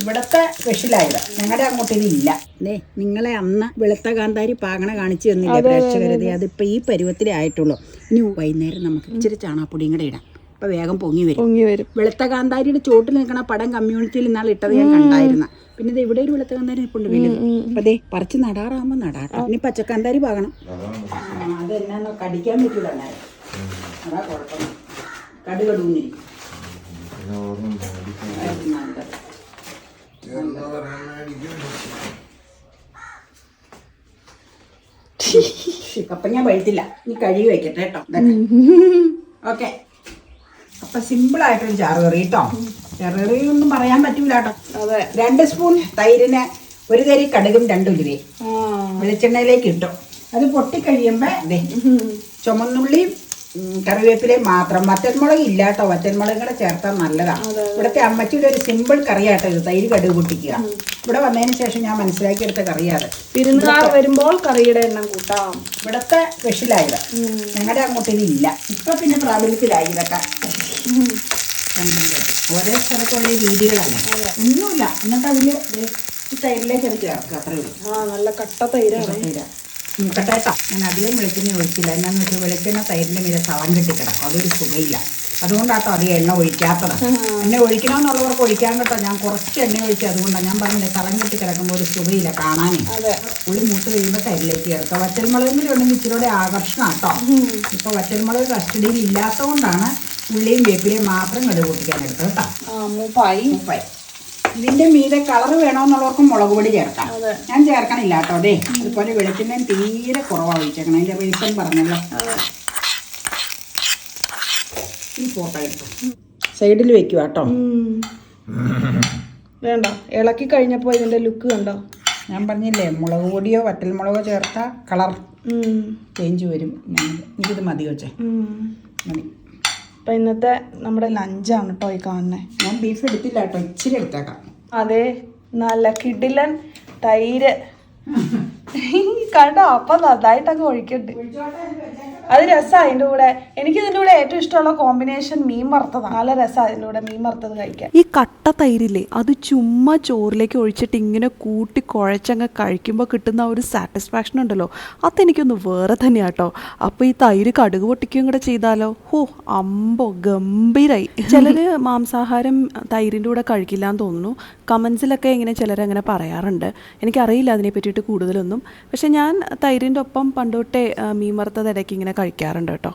ഇവിടത്തെ സ്പെഷ്യലായത്. ഞങ്ങളുടെ അങ്ങോട്ട് ഇല്ല. ദേ നിങ്ങളെ അന്ന് വെളുത്ത കാന്താരി പാകണ കാണിച്ചു തന്നില്ല പ്രേക്ഷകരത്? അതിപ്പോ ഈ പരുവത്തിലേ ഇനി വൈകുന്നേരം നമുക്ക് ഇച്ചിരി ചാണാപ്പൊടിയും കൂടെ ഇടാം. അപ്പൊ വേഗം പൊങ്ങി വരും. പൊങ്ങി വരും. വെളുത്ത കാന്താരിയുടെ ചോട്ടിൽ നിൽക്കണ പടം കമ്മ്യൂണിറ്റിയിൽ ഇന്നാൾ ഇട്ടത് ഞാൻ കണ്ടായിരുന്ന. പിന്നെ ഇത് ഇവിടെ ഒരു വെളുത്ത കാന്താരി ഇപ്പൊ വലുത്. അപ്പൊ ദേ പറിച്ച് നടാറാകുമ്പോ നടാട്ടോ. ഇനി പച്ചക്കാന്താരി പാകണം. ആ, അത് എന്നാന്നോ കടിക്കാൻ പറ്റില്ല അതാ കുഴപ്പം. കടുകടൂന്നിരിക്കും അപ്പൊ ഞാൻ വഴുത്തില്ല ഇനി കഴുകി വെക്കട്ടെ കേട്ടോ ഓക്കെ. അപ്പൊ സിമ്പിൾ ആയിട്ടൊരു ചാറുകറി കേട്ടോ ചെറുകറി ഒന്നും പറയാൻ പറ്റൂല കേട്ടോ അതെ. രണ്ട് സ്പൂൺ തൈരിന് ഒരു തരി കടുകും രണ്ട് ആ. വെളിച്ചെണ്ണയിലേക്ക് ഇട്ടു. അത് പൊട്ടിക്കഴിയുമ്പോ ചുമന്നുള്ളിയും കറിവേപ്പിലയും മാത്രം. വറ്റൻമുളക് ഇല്ലാട്ടോ വറ്റൻമുളകും കൂടെ ചേർത്താൽ നല്ലതാണ് ഇവിടുത്തെ അമ്മച്ചിയുടെ ഒരു സിമ്പിൾ കറിയാട്ടോ ഇത്. തൈര് കടുക് പൊട്ടിക്കുക. ഇവിടെ വന്നതിന് ശേഷം ഞാൻ മനസ്സിലാക്കിയെടുത്ത കറിയാണ് വിരുന്നുകാർ വരുമ്പോൾ കറിയുടെ എണ്ണം കൂട്ടാം. ഇവിടത്തെ സ്പെഷ്യലായത്. ഞങ്ങളുടെ അങ്ങോട്ട് ഇതില്ല ഇപ്പൊ പിന്നെ പ്രാബല്യത്തിലായി ഇതൊക്കെ? ഓരോ സ്ഥലത്തുള്ള രീതികളല്ല. ഒന്നുമില്ല. എന്നിട്ട് ഈ തൈരിലേക്ക് അത് ചേർക്കുക അത്രയുള്ളൂ ആ നല്ല കട്ട തൈരാണ്. മുക്കട്ടേട്ടാ ഞാൻ അധികം വെളിച്ചെണ്ണ ഒഴിച്ചില്ല. എന്നാന്ന് വെച്ചാൽ വെളിച്ചെണ്ണ തൈരിന്റെ മീതെ സവം കെട്ടി കിടക്കും. അതൊരു സുഖമില്ല അതുകൊണ്ടാട്ടോ അധികം എണ്ണ ഒഴിക്കാത്തത്. എണ്ണ ഒഴിക്കണമെന്നുള്ളവർക്ക് ഒഴിക്കാൻ കേട്ടോ. ഞാൻ കുറച്ച് എണ്ണ ഒഴിച്ചു അതുകൊണ്ടാണ് ഞാൻ പറഞ്ഞില്ലേ സവം കെട്ടി കിടക്കുമ്പോൾ ഒരു സുഖയില്ല കാണാനേ. പുളി മൂത്ത് കഴിയുമ്പോൾ തൈരിലേക്ക് ചേർക്കുക. വറ്റൽമുളകും കൂടി ഉണ്ടെങ്കിൽ ഇച്ചിരി ആകർഷണം കേട്ടോ ഇപ്പോൾ വറ്റൽമുളക് കസ്റ്റഡിയിൽ ഇല്ലാത്തതുകൊണ്ടാണ് ഉള്ളിയും വേപ്പിലയും മാത്രം കടുകൂട്ടിക്കാൻ എടുത്തത് കേട്ടോ മൂപ്പായി. ഉപ്പായി ഇതിന്റെ മീതെ കളർ വേണമെന്നുള്ളവർക്ക് മുളക് പൊടി ചേർക്കാം. ഞാൻ ചേർക്കണില്ല കേട്ടോ അതെ അതുപോലെ വെളിച്ചെണ്ണയും തീരെ കുറവാണ് ഒഴിച്ചേക്കണം. അതിന്റെ റീസൺ പറഞ്ഞല്ലോ. ഈ ഫോട്ടോ എടുത്തു. സൈഡിൽ വെക്കുക കേട്ടോ. വേണ്ട. ഇളക്കി കഴിഞ്ഞപ്പോ ഇതിന്റെ ലുക്ക് കണ്ടോ? ഞാൻ പറഞ്ഞില്ലേ മുളക് പൊടിയോ വറ്റൽമുളകോ ചേർത്ത കളർ. ചേഞ്ച് വരും. എനിക്കിത് മതി വെച്ചേ. മതി. അപ്പൊ ഇന്നത്തെ നമ്മുടെ ലഞ്ചാണ് കേട്ടോ ഈ കാണുന്നത് ഞാൻ ബീഫ് എടുത്തില്ല കേട്ടോ ഇച്ചിരി എടുത്തേക്കാം. അതെ നല്ല കിടിലൻ തൈര്. കണ്ടോ? അപ്പം നന്നായിട്ടങ്ങ് ഒഴിക്കണ്ട് അത് രസമാണ് അതിന്റെ കൂടെ. എനിക്ക് ഇതിന്റെ കൂടെ ഏറ്റവും ഇഷ്ടമുള്ള കോമ്പിനേഷൻ മീൻ വറുത്തത്. നല്ല രസമാണ് അതിന്റെ കൂടെ മീൻ വറുത്തത് കഴിക്കാൻ. ഈ കട്ട തൈരില്ലേ അത് ചുമ്മാ ചോറിലേക്ക് ഒഴിച്ചിട്ട് ഇങ്ങനെ കൂട്ടി കുഴച്ചങ്ങ് കഴിക്കുമ്പോൾ കിട്ടുന്ന ഒരു സാറ്റിസ്ഫാക്ഷൻ ഉണ്ടല്ലോ. അതെനിക്കൊന്ന് വേറെ തന്നെയാട്ടോ അപ്പോൾ ഈ തൈര് കടുക് പൊട്ടിക്കുകയും കൂടെ ചെയ്താലോ? ഹോ അമ്പോ ഗംഭീരായി. ചിലര് മാംസാഹാരം തൈരിന്റെ കൂടെ കഴിക്കില്ല എന്ന് തോന്നുന്നു കമൻസിലൊക്കെ ഇങ്ങനെ ചിലരങ്ങനെ പറയാറുണ്ട്. എനിക്കറിയില്ല അതിനെ പറ്റിയിട്ട് കൂടുതലൊന്നും. പക്ഷെ ഞാൻ തൈരിന്റെ ഒപ്പം പണ്ടോട്ടേ മീൻ വറുത്തത് ഇടയ്ക്ക് ഇങ്ങനെ കഴിക്കാറുണ്ട് കേട്ടോ.